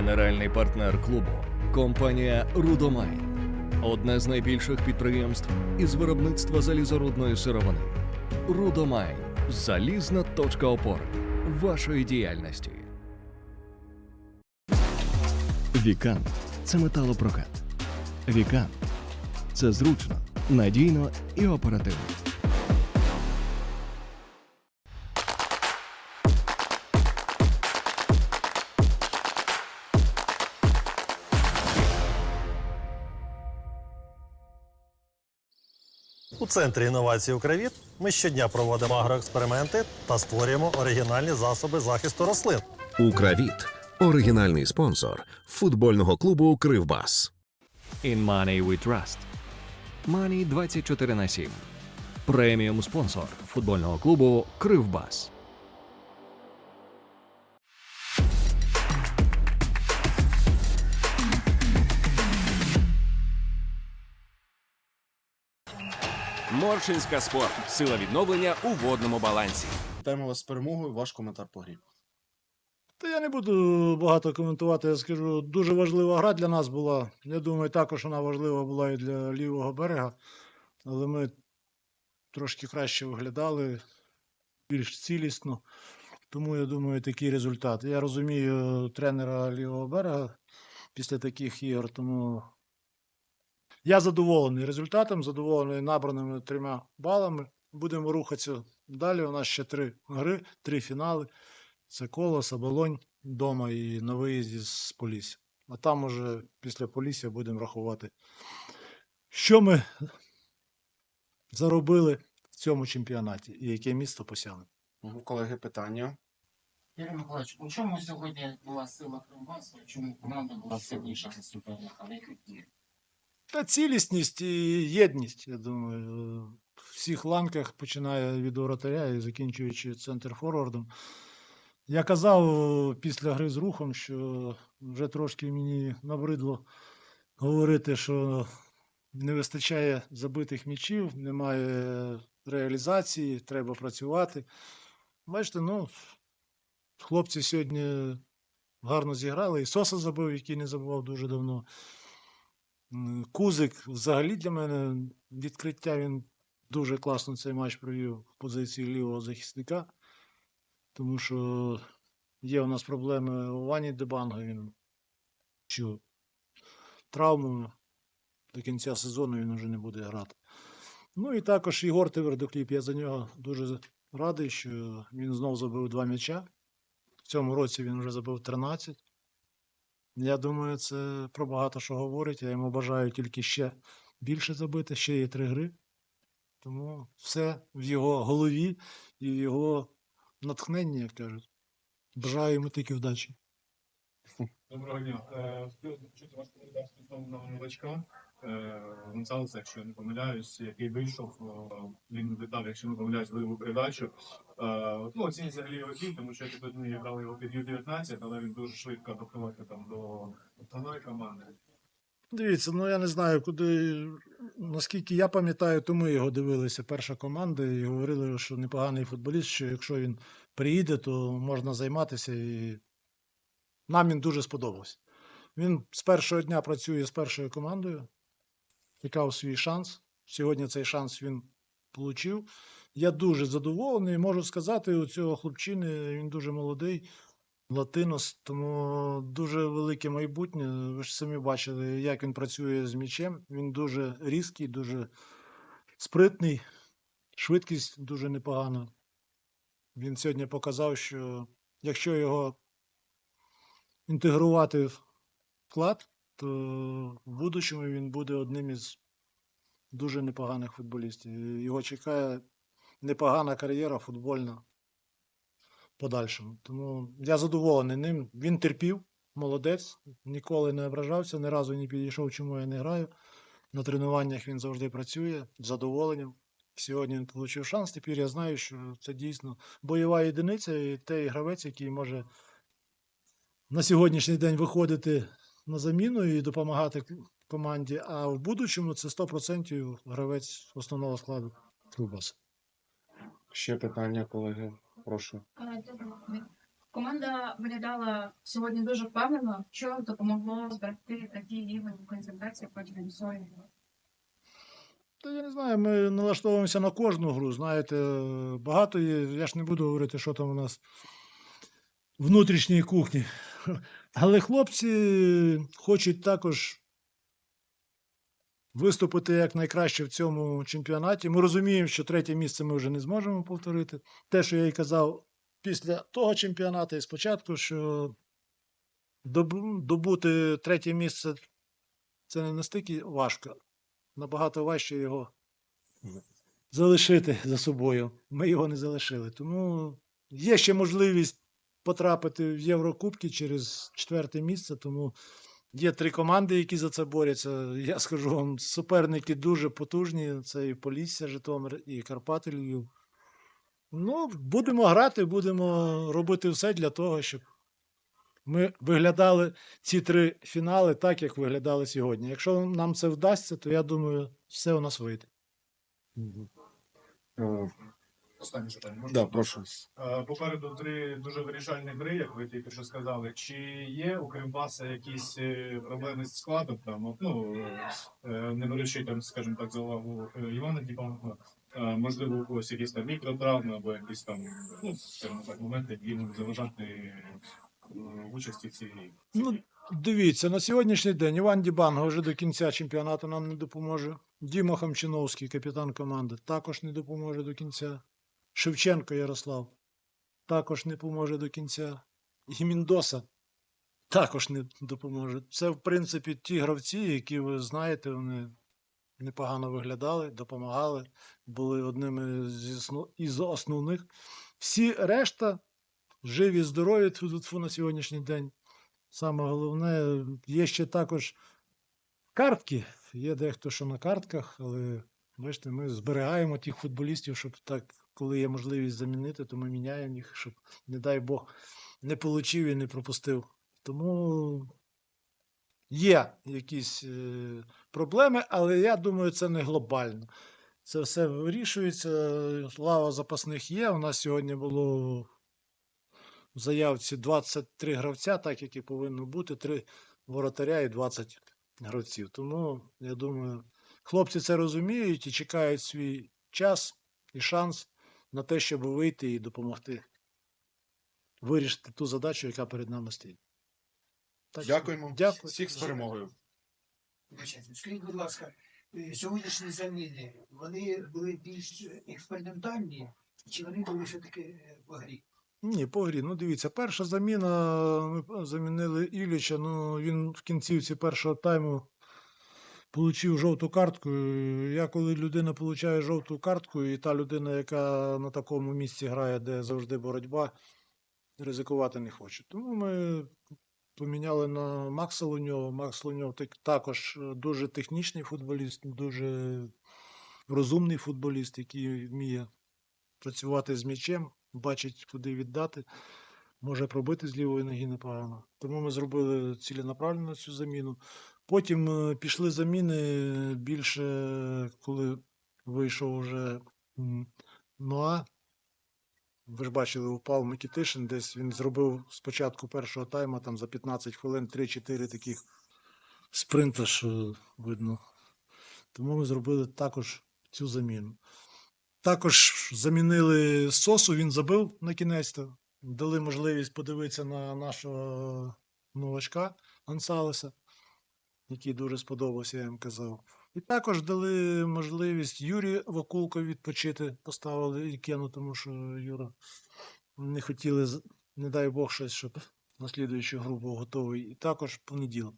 Генеральний партнер клубу компанія Рудомайн. Одне з найбільших підприємств із виробництва залізорудної сировини. Рудомайн залізна точка опори вашої діяльності. Вікан це металопрокат. Вікан це зручно, надійно і оперативно. У центрі інновацій Укравіт ми щодня проводимо агроексперименти та створюємо оригінальні засоби захисту рослин. Укравіт оригінальний спонсор футбольного клубу Кривбас. In Money We Trust. Money 24 на 7. Преміум спонсор футбольного клубу Кривбас. Моршинська спорт. Сила відновлення у водному балансі. Вітаємо вас з перемогою. Ваш коментар по грі. Та я не буду багато коментувати. Я скажу, дуже важлива гра для нас була. Я думаю, також вона важлива була і для лівого берега. Але ми трошки краще виглядали, більш цілісно. Тому я думаю, такий результат. Я розумію тренера лівого берега після таких ігор, тому я задоволений результатом, задоволений набраними трьома балами. Будемо рухатися далі. У нас ще три гри, три фінали. Це Колос, Оболонь вдома і на виїзді з Полісся. А там уже після Полісся будемо рахувати, що ми заробили в цьому чемпіонаті і яке місто посяли. Колеги, питання. Юрій Миколаївич, у чому сьогодні була сила Кривбасу, чому команда була сильніша за суперника? На яких діях? Та цілісність і єдність, я думаю, в всіх ланках, починає від воротаря і закінчуючи центр форвардом. Я казав е, після гри з рухом, що вже трошки мені набридло говорити, що не вистачає забитих м'ячів, немає реалізації, треба працювати. Бачите, ну, хлопці сьогодні гарно зіграли. І Соса забив, який не забував дуже давно. Кузик взагалі для мене відкриття він дуже класно цей матч провів в позиції лівого захисника. Тому що є у нас проблеми у Вані Дебанга. Він що травму до кінця сезону він вже не буде грати. Ну і також Ігор Твердокліп. Я за нього дуже радий, що він знов забив два м'яча. В цьому році він вже забив 13. Я думаю, це про багато що говорить. Я йому бажаю тільки ще більше забити, ще є три гри. Тому все в його голові і в його натхненні, як кажуть. Бажаю йому тільки вдачі. Доброго дня. Чути Хотів почути ваш коментар стосовно новачка е, Гонсалеса, якщо я не помиляюсь, який вийшов. е, Він віддав, якщо не помиляюсь, велику передачу. Е, Ну, оцінює взагалі його хід, тому що тут ми грали його під Ю-19, але він дуже швидко доходить там до основної команди. Дивіться, ну я не знаю, куди. Наскільки я пам'ятаю, то ми його дивилися, перша команда, і говорили, що непоганий футболіст, що якщо він приїде, то можна займатися. І нам він дуже сподобався. Він з першого дня працює з першою командою, чекав свій шанс. Сьогодні цей шанс він отримав. Я дуже задоволений. Можу сказати, у цього хлопчини він дуже молодий. Латинос, тому дуже велике майбутнє. Ви ж самі бачили, як він працює з м'ячем. Він дуже різкий, дуже спритний, швидкість дуже непогана. Він сьогодні показав, що якщо його інтегрувати в вклад, то в будущому він буде одним із дуже непоганих футболістів. Його чекає непогана кар'єра футбольна подальшому. Тому я задоволений ним. Він терпів, молодець, ніколи не ображався, ні разу не підійшов, чому я не граю. На тренуваннях він завжди працює з задоволенням. Сьогодні він отримав шанс. Тепер я знаю, що це дійсно бойова єдиниця і той гравець, який може на сьогоднішній день виходити на заміну і допомагати команді. А в будущому це 100% гравець основного складу Трубаса. Ще питання, колеги. Прошу. Команда виглядала сьогодні дуже впевнено, що допомогло зберегти такий рівень концентрації протягом всього. Та я не знаю, ми налаштовуємося на кожну гру. Знаєте, багато є. Я ж не буду говорити, що там у нас внутрішній кухні. Але хлопці хочуть також виступити як найкраще в цьому чемпіонаті. Ми розуміємо, що третє місце ми вже не зможемо повторити. Те, що я і казав після того чемпіонату і спочатку, що добути третє місце це не настільки важко набагато важче його залишити за собою. Ми його не залишили. Тому є ще можливість потрапити в Єврокубки через четверте місце. Тому є три команди, які за це борються. Я скажу вам, суперники дуже потужні. Це і Полісся, Житомир, і Карпати Львів. Ну, будемо грати, будемо робити все для того, щоб ми виглядали ці три фінали так, як виглядали сьогодні. Якщо нам це вдасться, то я думаю, все у нас вийде. Останнє питання. можна? Да, прошу. Е, Попереду три дуже вирішальні гри, як ви тільки що сказали. Чи є у Кривбаса якісь е, проблеми з складом? Там, ну, е, не беручи там, скажімо так, за увагу Івана Дібанова, е, можливо, у когось якісь там мікротравми або якісь там, ну, скажімо так, моменти, які можуть заважати участі в цій грі. Ну, дивіться, на сьогоднішній день Іван Дібанго вже до кінця чемпіонату нам не допоможе. Діма Хамчиновський, капітан команди, також не допоможе до кінця. Шевченко Ярослав також не поможе до кінця. Гіміндоса також не допоможе. Це, в принципі, ті гравці, які ви знаєте, вони непогано виглядали, допомагали, були одними із основних. Всі решта живі, здорові тьфу-тьфу на сьогоднішній день. Саме головне, є ще також картки. Є дехто, що на картках, але бачите, ми зберігаємо тих футболістів, щоб так, коли є можливість замінити, то ми міняємо їх, щоб, не дай Бог, не получив і не пропустив. Тому є якісь е, проблеми, але я думаю, це не глобально. Це все вирішується. Лава запасних є. У нас сьогодні було в заявці 23 гравця, так як і повинно бути, 3 воротаря і 20 гравців. Тому, я думаю, хлопці це розуміють і чекають свій час і шанс на те, щоб вийти і допомогти вирішити ту задачу, яка перед нами стоїть. Так Дякуємо. Дякую. Всіх з перемогою. Скажіть, будь ласка, е, сьогоднішні заміни, вони були більш експериментальні, чи вони були все-таки е, по грі? Ні, по грі. Ну, дивіться, перша заміна. Ми замінили Ілліча. Ну, він в кінцівці першого тайму отримав жовту картку. Я коли людина отримує жовту картку, і та людина, яка на такому місці грає, де завжди боротьба, ризикувати не хоче. Тому ми поміняли на Макса Луньова. Макс Луньов також дуже технічний футболіст, дуже розумний футболіст, який вміє працювати з м'ячем, бачить, куди віддати, може пробити з лівої ноги непогано. Тому ми зробили ціленаправленно цю заміну. Потім е, пішли заміни більше, коли вийшов вже м, Ноа. Ви ж бачили, упав Микітишин, десь він зробив спочатку першого тайма, там за 15 хвилин 3-4 таких спринта, що видно. Тому ми зробили також цю заміну. Також замінили Сосу, він забив на кінець. то Дали можливість подивитися на нашого новачка Ансалеса, який дуже сподобався, я їм казав. І також дали можливість Юрію Вакулко відпочити. Поставили Ікену, тому що Юра не хотіли, не дай Бог, щось, щоб на слідуючу гру був готовий. І також понеділок.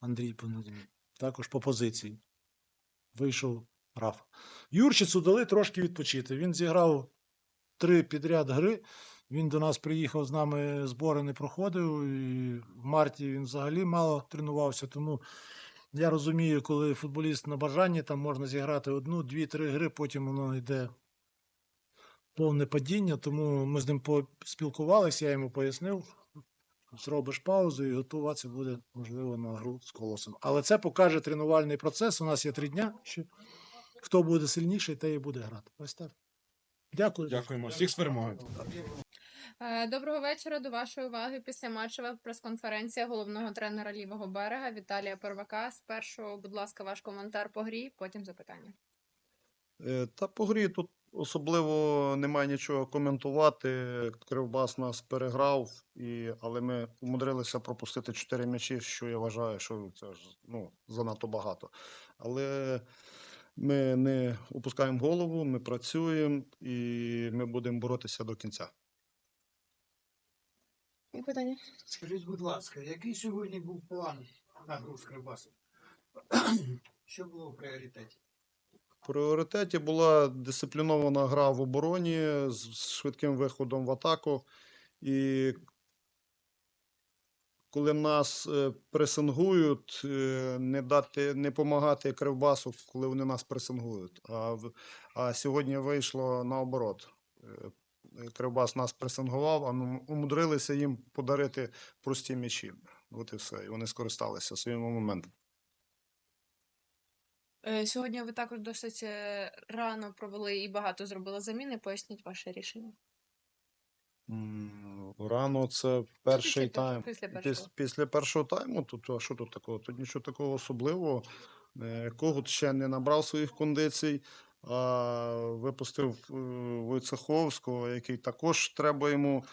Андрій понеділок. Також по позиції. Вийшов Рафа. Юрчицу дали трошки відпочити. Він зіграв три підряд гри. Він до нас приїхав з нами збори не проходив. І в марті він взагалі мало тренувався. Тому я розумію, коли футболіст на бажанні, там можна зіграти одну, дві, три гри, потім воно йде повне падіння. Тому ми з ним поспілкувалися, я йому пояснив. Зробиш паузу і готуватися буде, можливо, на гру з колосом. Але це покаже тренувальний процес. У нас є три дня. Ще. Хто буде сильніший, той і буде грати. Ось так. Дякую. Дякуємо. Всіх з перемогою. Е, Доброго вечора. До вашої уваги після матчева прес-конференція головного тренера лівого берега Віталія Первака. Спершу, будь ласка, ваш коментар по грі, потім запитання. Е, Та по грі тут особливо немає нічого коментувати. Кривбас нас переграв, і, але ми умудрилися пропустити 4 м'ячі, що я вважаю, що це ж ну, занадто багато. Але ми не опускаємо голову, ми працюємо і ми будемо боротися до кінця. І питання. Скажіть, будь ласка, який сьогодні був план на гру з Кривбасом? Що було в пріоритеті? В пріоритеті була дисциплінована гра в обороні з швидким виходом в атаку. І коли нас е, пресингують, е, не дати, не допомагати Кривбасу, коли вони нас пресингують. А, а сьогодні вийшло наоборот. Кривбас нас пресингував, а ми умудрилися їм подарити прості м'ячі. От і все. І вони скористалися своїм моментом. Е, Сьогодні ви також досить е, рано провели і багато зробили заміни. Поясніть ваше рішення. М, Рано це перший після тайм. після першого. Після першого тайму, тут а що тут такого? Тут нічого такого особливого. Е, Когут ще не набрав своїх кондицій, випустив е, Войцеховського, який також треба йому.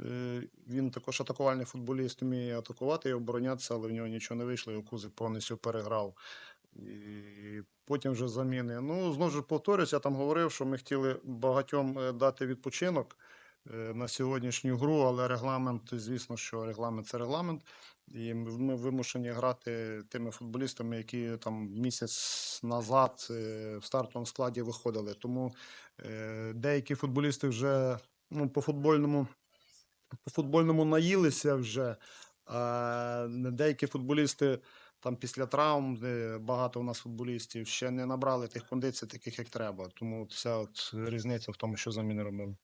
е, Він також атакувальний футболіст, вміє атакувати і оборонятися, але в нього нічого не вийшло, і Кузик повністю переграв. І потім вже заміни. Ну, знову ж повторюсь, я там говорив, що ми хотіли багатьом е, дати відпочинок на сьогоднішню гру, але регламент, звісно, що регламент це регламент. І ми вимушені грати тими футболістами, які там місяць назад е, в стартовому складі виходили. Тому е, деякі футболісти вже ну, по футбольному. По футбольному наїлися вже, а деякі футболісти там після травм, багато у нас футболістів, ще не набрали тих кондицій, таких як треба. Тому вся от різниця в тому, що заміни робили.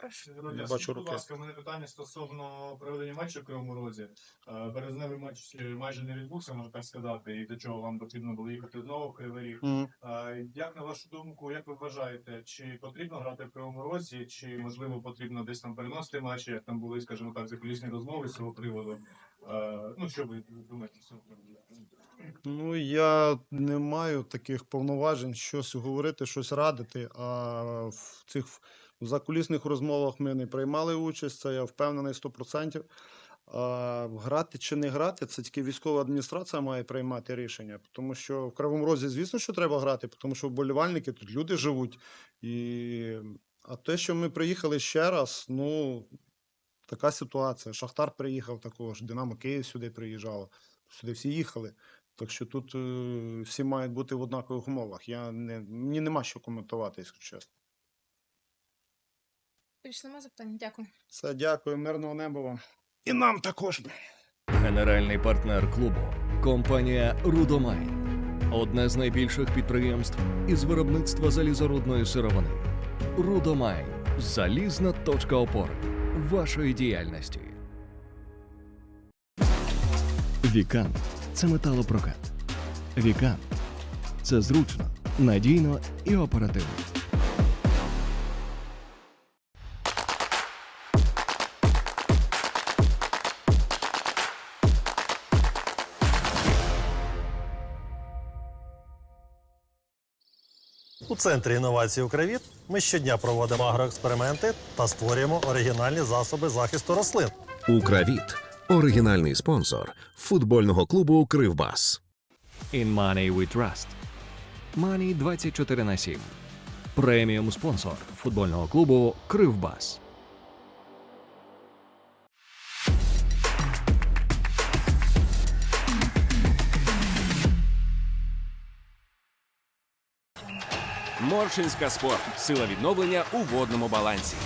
Прошу. Не бачу скажіть, будь ласка, у мене питання стосовно проведення матчу в Кривому Розі. Е, Березневий матч е, майже не відбувся, можна так сказати, і до чого вам потрібно було їхати знову в Кривий Ріг. Мгм. Е, Як на вашу думку, як ви вважаєте, чи потрібно грати в Кривому Розі, чи можливо потрібно десь там переносити матчі, як там були, скажімо так, закулісні розмови з цього приводу? Е, Ну, що ви думаєте з цього приводу? Ну, я не маю таких повноважень щось говорити, щось радити. А в цих в закулісних розмовах ми не приймали участь, це я впевнений 100%. А грати чи не грати, це тільки військова адміністрація має приймати рішення. Тому що в Кривому Розі, звісно, що треба грати, тому що вболівальники тут люди живуть. І... А те, що ми приїхали ще раз, ну така ситуація. Шахтар приїхав також, Динамо Київ сюди приїжджало. Сюди всі їхали. Так що тут е, всі мають бути в однакових умовах. Я не, мені нема що коментувати, якщо чесно. Більше нема запитань. Дякую. Все, дякую, мирного неба вам. І нам також. Генеральний партнер клубу компанія Рудомайн. Одне з найбільших підприємств із виробництва залізорудної сировини. Рудомайн залізна точка опори вашої діяльності. Вікант це металопрокат. Вікант це зручно, надійно і оперативно. Центрі інновацій Укравіт ми щодня проводимо агроексперименти та створюємо оригінальні засоби захисту рослин. Укравіт оригінальний спонсор футбольного клубу Кривбас. In Money We Trust. Money 24 на 7. Преміум спонсор футбольного клубу Кривбас. Моршинська спорт. Сила відновлення у водному балансі.